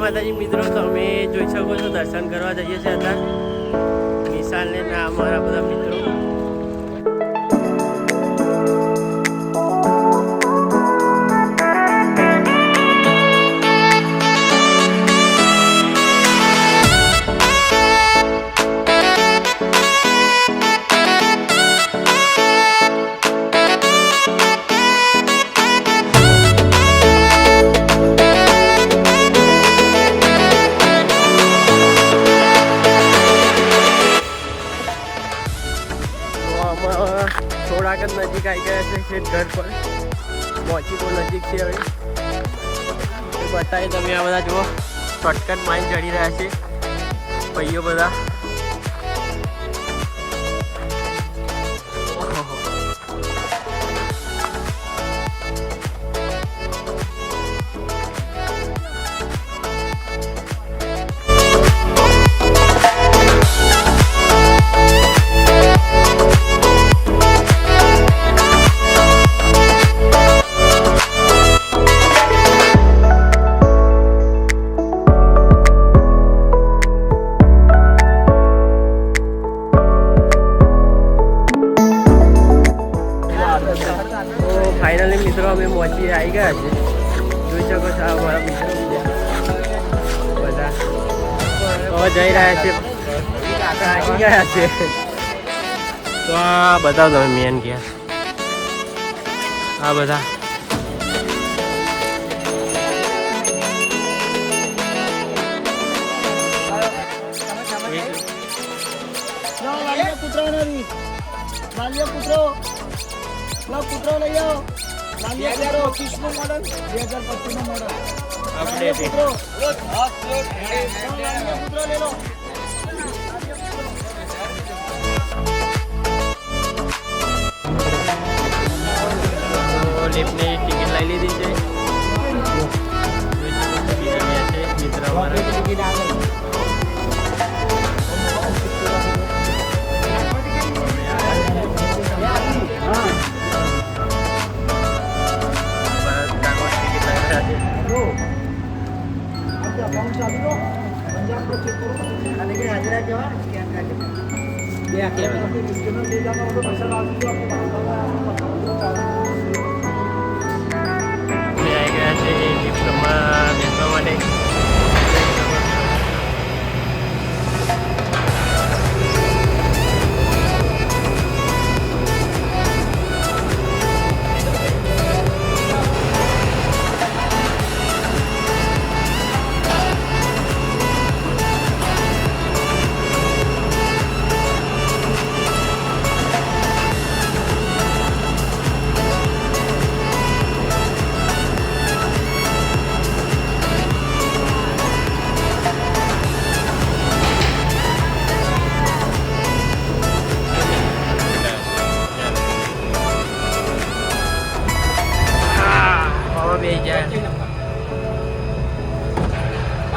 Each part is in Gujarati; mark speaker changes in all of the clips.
Speaker 1: માતાજી, મિત્રો તમે જોઈ શકો છો, દર્શન કરવા જઈએ છીએ અત્યારે. વિશાલને ને, અમારા બધા મિત્રો. છે ઘર પર. પહોંચી બહુ નજીક છે હવે બતાવી તમે આ બધા, જુઓ. શોર્ટકટ માઇન ચડી રહ્યા છે. ભાઈઓ બધા. આ અમારા બધા હવે જઈ રહ્યા છે. આવી ગયા છે તો આ બધા. તમે મેન ગયા આ બધા
Speaker 2: કૂતરો પુત્રો લઈ આવો મોડલ બે હજાર પચીસ મોડલ લઈ લો
Speaker 1: તો ટિકિટ લઈ લીધી છે. મિત્ર અમારા. અમે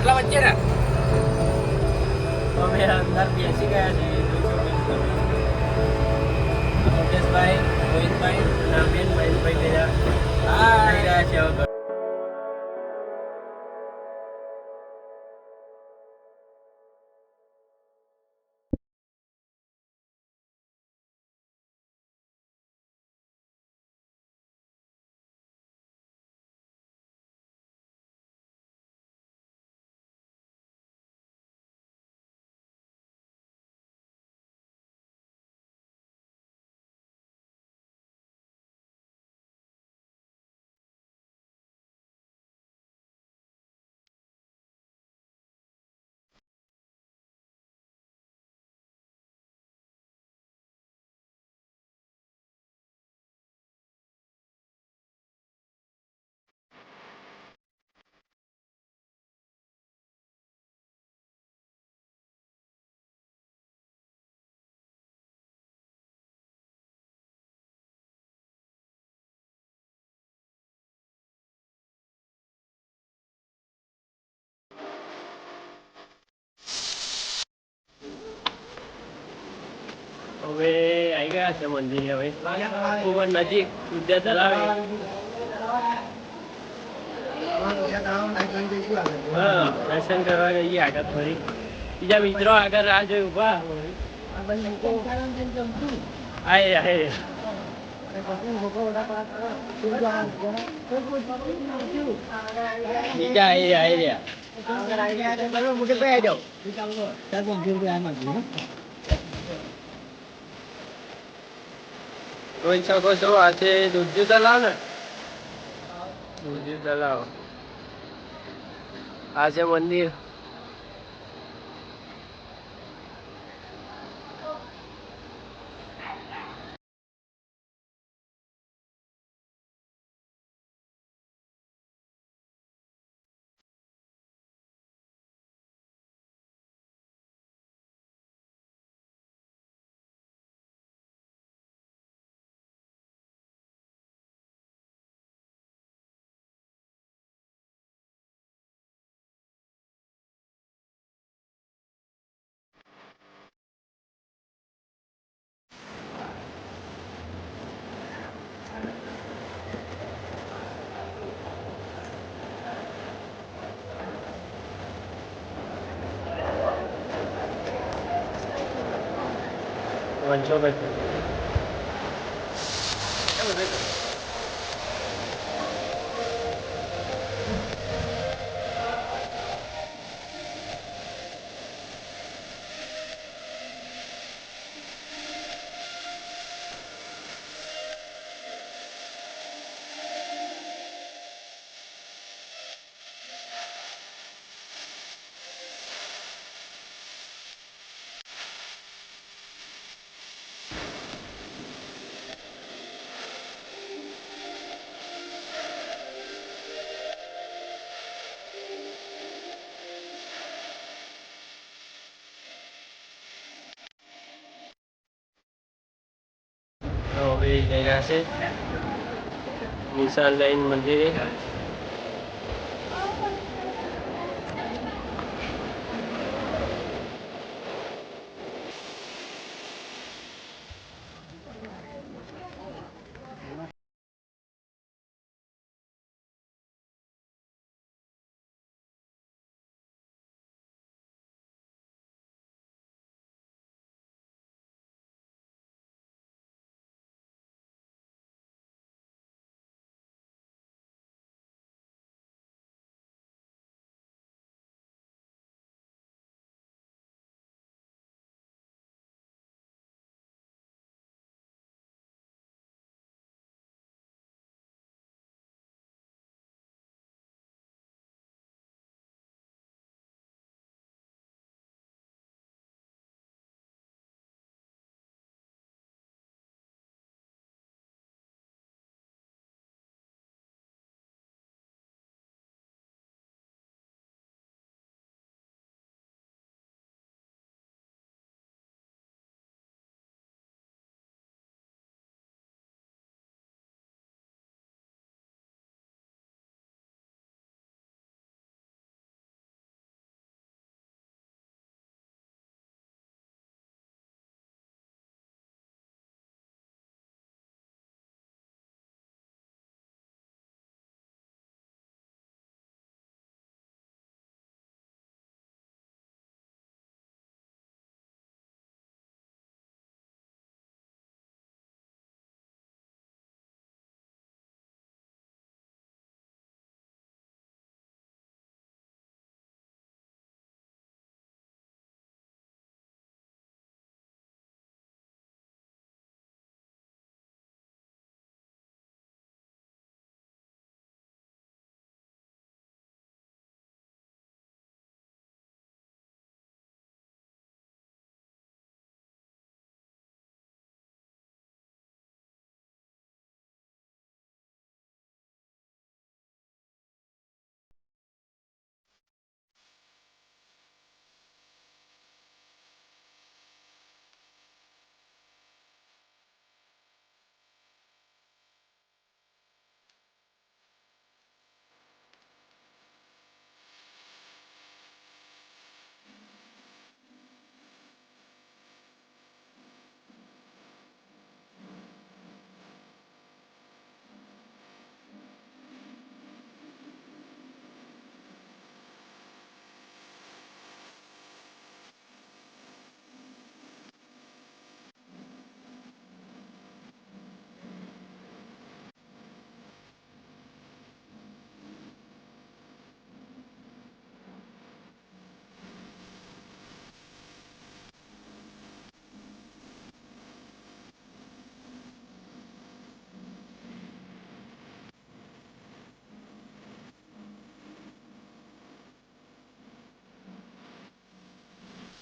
Speaker 3: આટલા વચ્ચે ને
Speaker 1: અમે અંદર બેસી ગયા છે મુકેશભાઈ રોહિતભાઈ નામેન મહેશભાઈ ગયા આ રહ્યા છે હવે હવે આવી ગયા છે મંદિરે હવે. ખૂબ જ નજીક વિદ્યા તલાવે હા, દર્શન કરવા જઈએ આગળ ફરી. બીજા મિત્રો આગળ રાહ જોઈ ઊભા આય આય. બીજા આય આય જોઈ શકો છો આ છે દૂધજી તલાવ ને? દૂધજી તલાવ આ છે મંદિર. વંશોભાઈ જઈ રહ્યા છે નિશાન લઈને મંદિરે.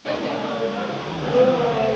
Speaker 1: Thank you.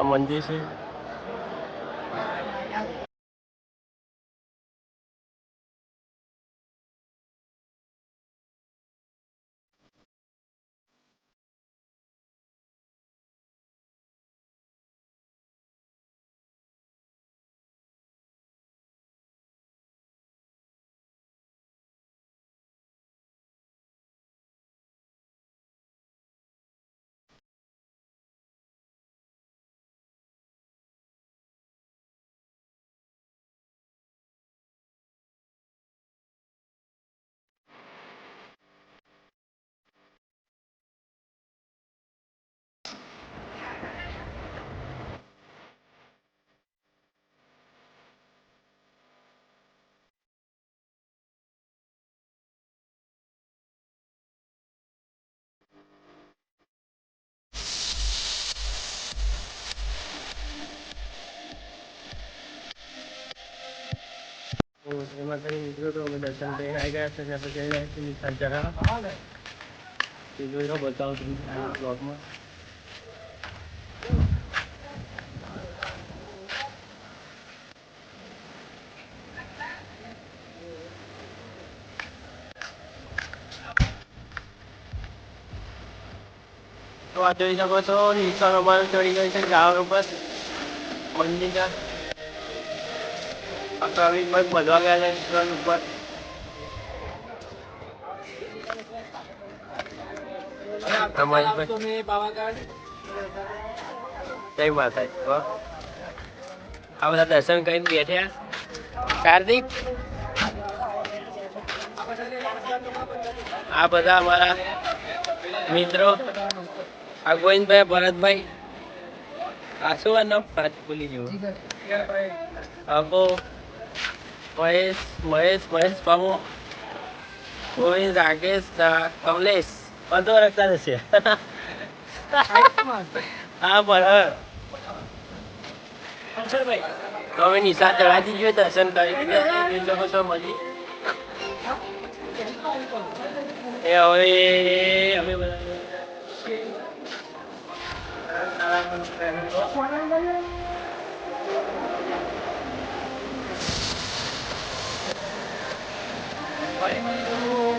Speaker 1: આ મંદિર છે. તો જય માતાજી મિત્રો તો અમે દર્શન કરીને આવી ગયા છે ત્યાં પછી આવી ગયા છીએ વિશાલ જગા તે જોઈ લો બતાવું તમને આ બ્લોગમાં તો આ જોઈ શકો છો નિશાન અમારે ચડી ગઈ છે ઝાડ ઉપર મંદિરના બધવા ગયા છે નિશાન ઉપર. જય માતાજી હો. આ બધા દર્શન કરીને બેઠ્યા? કાર્તિક આ બધા અમારા મિત્રો. આ ગોવિંદભાઈ ભરતભાઈ. આ શું નામ? ભૂલી ગયો અબો. મહેશ મહેશ મહેશ પામો ગોવિંદ, રાકેશ કમલેશ. બધો રખતા જશે હા બરાબર તો અમે નિશાન ચડાવી જોઈએ દર્શન કરી શકો છો મળી એ હવે અમે બધા Bye. do gonna?